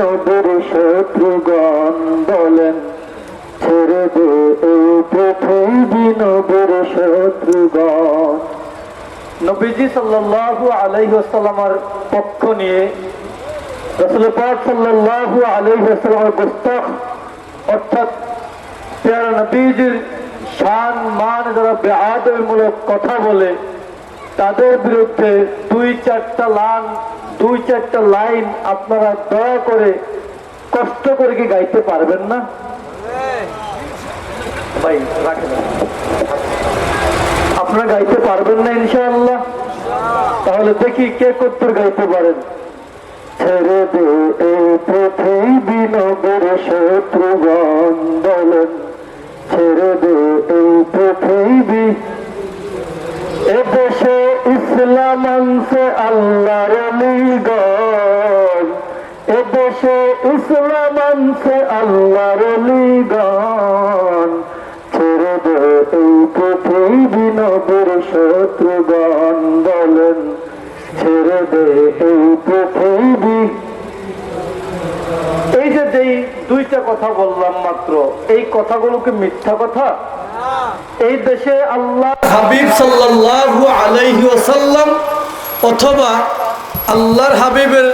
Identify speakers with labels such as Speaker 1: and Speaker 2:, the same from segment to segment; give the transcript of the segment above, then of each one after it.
Speaker 1: নবীর শত্রুগণ বলেন, ছেড়ে দে এই পৃথিবী নবীর শত্রুগণ। নবীজি সাল্লাল্লাহু আলাইহি ওয়াসাল্লামের পক্ষ নিয়ে রাসূল পাক সাল্লাল্লাহু আলাইহি ওয়াসাল্লামের কথা বলে, তাদের বিরুদ্ধে দুই চারটা লাইন দুই চারটা লাইন আপনারা দয়া করে কষ্ট করে কি গাইতে পারবেন না? আপনারা গাইতে পারবেন না, ইনশাআল্লাহ? তাহলে দেখি কে কত্তর গাইতে পারেন। ছেড়ে দে পৃথিবী নগর শত্রুগণ বলেন। আল্লাহর লিগন এদেশে ইসলাম আনছে আল্লাহর লিগন ছেড়ে দে এই পৃথিবী নবীর শত্রুগণ বলেন ছেড়ে দে এই পৃথিবী। এই যে যেই দুইটা কথা বললাম মাত্র এই কথাগুলোকে মিথ্যা কথা? এই দেশে আল্লাহ
Speaker 2: হাবিব সাল্লাল্লাহু আলাইহি ওয়াসাল্লাম অথবা আল্লাহর হাবিবের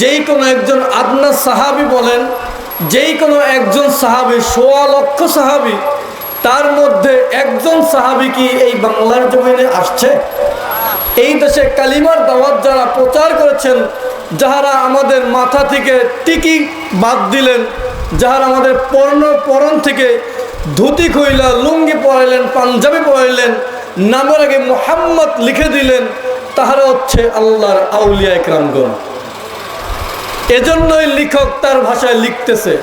Speaker 2: যেই কোনো একজন আদনা সাহাবি বলেন, যেই কোনো একজন সাহাবি, সোয়া লক্ষ সাহাবি, তার মধ্যে একজন সাহাবি কি এই বাংলার জমিনে আসছে? এই দেশে কালিমার দাওয়াত যারা প্রচার করেছেন, যাহারা আমাদের মাথা থেকে টিকি বাদ দিলেন, যাহারা আমাদের পর্ণ পরণ থেকে ধুতি খইলা লুঙ্গি পরাইলেন, পাঞ্জাবি পরাইলেন, নামের আগে মোহাম্মদ লিখে দিলেন তাহারা হচ্ছে আল্লাহর আউলিয়া একরামগণ। এজন্যই লেখক তার ভাষায় লিখতেছে,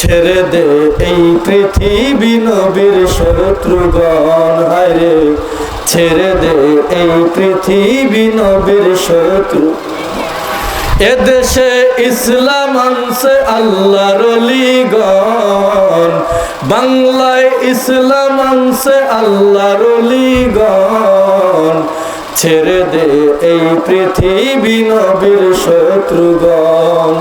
Speaker 2: ছেড়ে দে এই পৃথিবী নবীর শত্রুগণ হায়রে ছেড়ে দে এই পৃথিবী নবীর শত্রু। এদেশে ইসলাম আনছে আল্লাহর লিগন বাংলায় ইসলাম আনছে আল্লাহর লিগন ছেড়ে দে এই পৃথিবী নবীর শত্রুগণ।